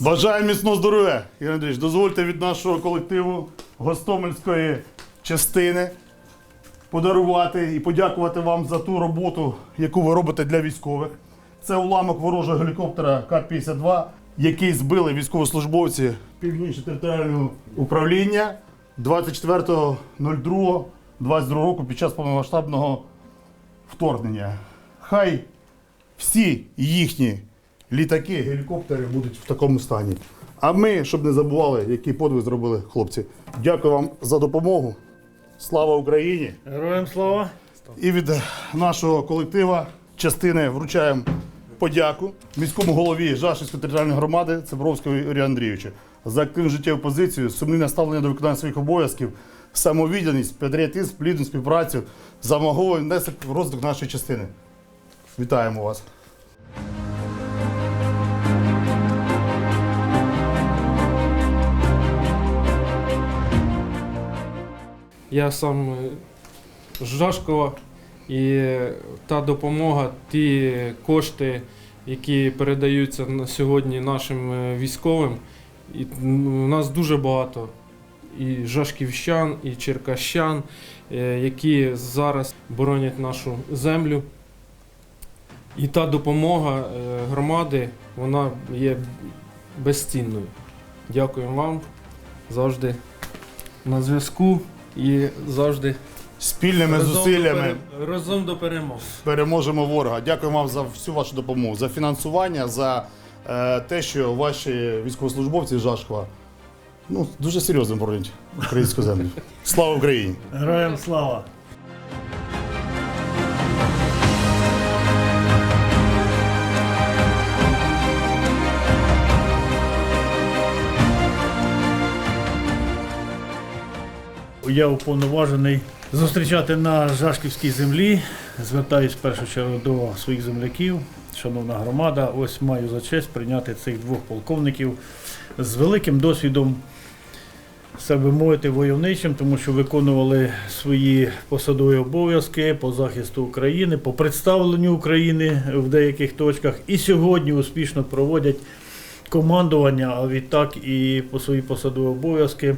Бажаю міцного здоров'я, Ігор Андрійович. Дозвольте від нашого колективу Гостомельської частини подарувати і подякувати вам за ту роботу, яку ви робите для військових. Це уламок ворожого гелікоптера К-52, який збили військовослужбовці північного територіального управління 24.02.22 року під час повномасштабного вторгнення. Хай всі їхні літаки, гелікоптери будуть в такому стані. А ми, щоб не забували, який подвиг зробили хлопці. Дякую вам за допомогу. Слава Україні! Героям слава! І від нашого колектива частини вручаємо подяку міському голові Жашівської територіальної громади Цибровського Юрія Андрійовича за активну життєву позицію, сумлінне ставлення до виконання своїх обов'язків, самовідданість, патріотизм, плідну співпрацю, замаговий внесок в розвиток нашої частини. Вітаємо вас! Я сам е, з і та допомога, ті кошти, які передаються на сьогодні нашим е, військовим, і у нас дуже багато і жашківщан, і черкащан, е, які зараз боронять нашу землю. І та допомога громади, вона є безцінною. Дякую вам завжди на зв'язку і завжди Спільними разом до зусиллями пере- разом до перемоги. переможемо ворога. Дякую вам за всю вашу допомогу, за фінансування, за е, те, що ваші військовослужбовці з Жашкова ну, дуже серйозно боронять українську землю. Слава Україні! Героям слава! Я уповноважений зустрічати на Жашківській землі. Звертаюсь в першу чергу до своїх земляків. Шановна громада, ось маю за честь прийняти цих двох полковників з великим досвідом себе мовити войовничим, тому що виконували свої посадові обов'язки по захисту України, по представленню України в деяких точках. І сьогодні успішно проводять командування, а відтак і по свої посадові обов'язки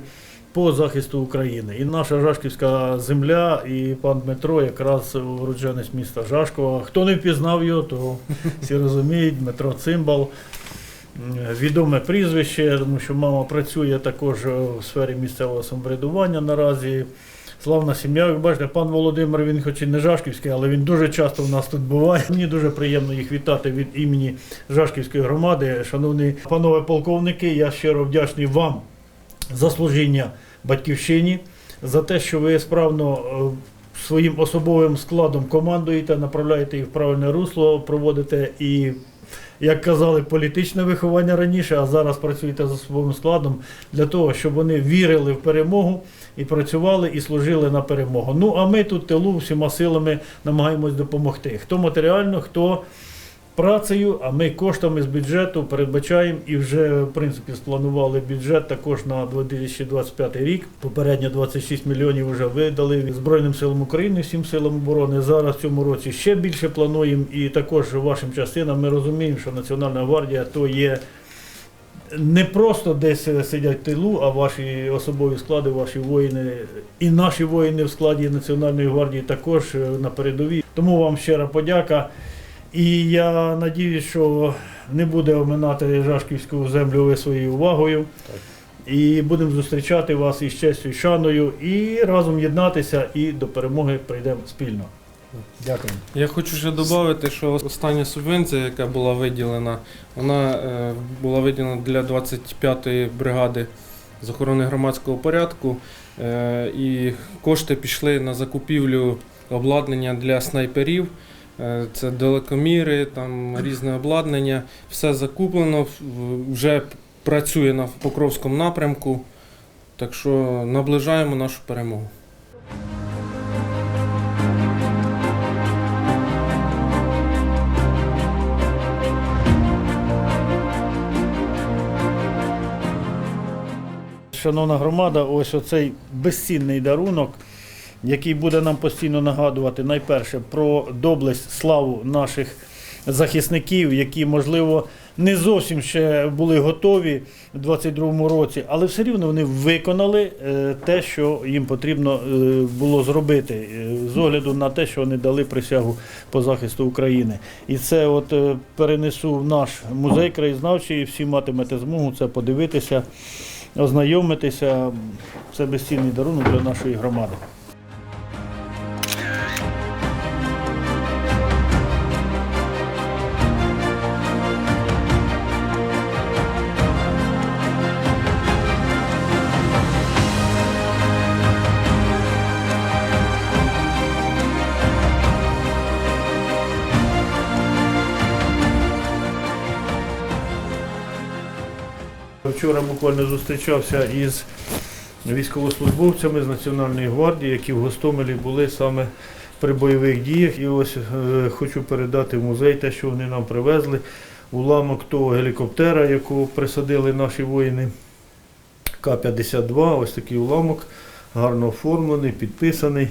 по захисту України. І наша Жашківська земля, і пан Дмитро, якраз уродженець міста Жашкова. Хто не впізнав його, то всі розуміють, Дмитро Цимбал. Відоме прізвище, тому що мама працює також в сфері місцевого самоврядування наразі. Славна сім'я, ви бачите, пан Володимир, він хоч і не Жашківський, але він дуже часто в нас тут буває. Мені дуже приємно їх вітати від імені Жашківської громади. Шановні панове полковники, я щиро вдячний вам за служіння батьківщині, за те, що ви справно е, своїм особовим складом командуєте, направляєте їх в правильне русло, проводите і, як казали, політичне виховання раніше, а зараз працюєте за особовим складом для того, щоб вони вірили в перемогу і працювали і служили на перемогу. Ну а ми тут тилу всіма силами намагаємось допомогти. Хто матеріально, хто працею, а ми коштами з бюджету передбачаємо і вже в принципі спланували бюджет також на 2025 рік. Попередньо 26 мільйонів вже видали Збройним силам України, всім силам оборони. Зараз в цьому році ще більше плануємо. І також вашим частинам ми розуміємо, що Національна гвардія то є. Не просто десь сидять в тилу, а ваші особові склади, ваші воїни і наші воїни в складі Національної гвардії також е, на передовій. Тому вам щира подяка. І я надіюсь, що не буде оминати Жашківську землю ви своєю увагою. І будемо зустрічати вас із честю і шаною, і разом єднатися і до перемоги прийдемо спільно. Дякую. Я хочу ще додати, що остання субвенція, яка була виділена, вона е, була виділена для 25-ї бригади з охорони громадського порядку. Е, і кошти пішли на закупівлю обладнання для снайперів. Е, Це далекоміри, там різне обладнання. Все закуплено, вже працює на Покровському напрямку. Так що наближаємо нашу перемогу. Шановна громада, ось оцей безцінний дарунок, який буде нам постійно нагадувати найперше про доблесть, славу наших захисників, які, можливо, не зовсім ще були готові у 22-му році, але все рівно вони виконали е, те, що їм потрібно е, було зробити, е, з огляду на те, що вони дали присягу по захисту України. І це от перенесу в наш музей краєзнавчий, і всі матимете змогу це подивитися, ознайомитися. Це безцінний дарунок для нашої громади. Вчора буквально зустрічався із військовослужбовцями з Національної гвардії, які в Гостомелі були саме при бойових діях. І ось е, хочу передати в музей те, що вони нам привезли. Уламок того гелікоптера, якого присадили наші воїни. К-52, ось такий уламок, гарно оформлений, підписаний.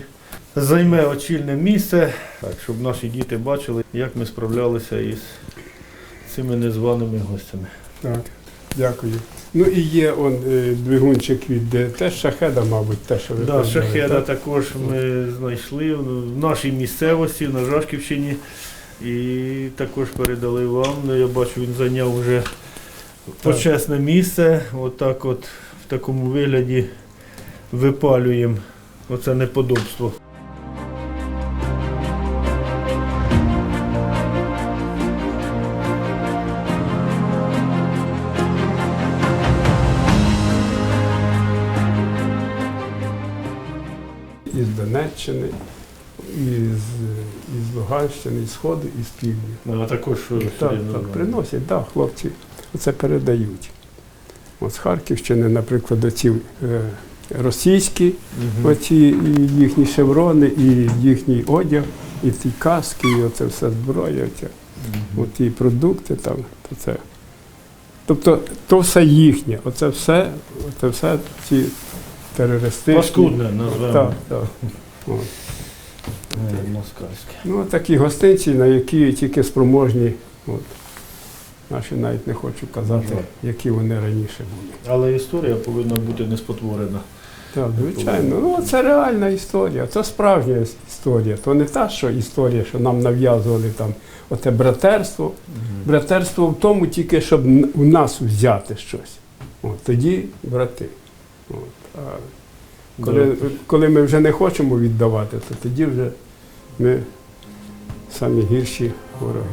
Займе очільне місце, так, щоб наші діти бачили, як ми справлялися із цими незваними гостями. Так, дякую. Ну і є он е, двигунчик від е, теж шахеда, мабуть, те, що ви Да, казали, шахеда так? також ми знайшли в нашій місцевості, на Жашківщині. І також передали вам. Ну, Я бачу, він зайняв вже почесне місце. Отак от в такому вигляді випалюємо оце неподобство. Донеччини, із, із Луганщини, із Сходу, із Півдня. Ну, а також що Так, так, приносять, так, хлопці це передають. От з Харківщини, наприклад, оці е, російські, Мгм. оці і їхні шеврони, і їхній одяг, і ті каски, і оце все зброя. Оця. Мгм. от ті продукти там, то це. Тобто то все їхнє, оце все, це все ці терористичні. Паскудне назвемо. Так, так. От. Е, Москальське. Ну, такі гостинці, на які тільки спроможні, от. наші навіть не хочу казати, Ну, які вони раніше були. Але історія повинна бути не спотворена. Так, звичайно. Ну, це реальна історія, це справжня історія. То не та, що історія, що нам нав'язували там оте братерство. Братерство в тому тільки, щоб у нас взяти щось. От, тоді брати. От. Коли, коли ми вже не хочемо віддавати, то тоді вже ми самі гірші вороги.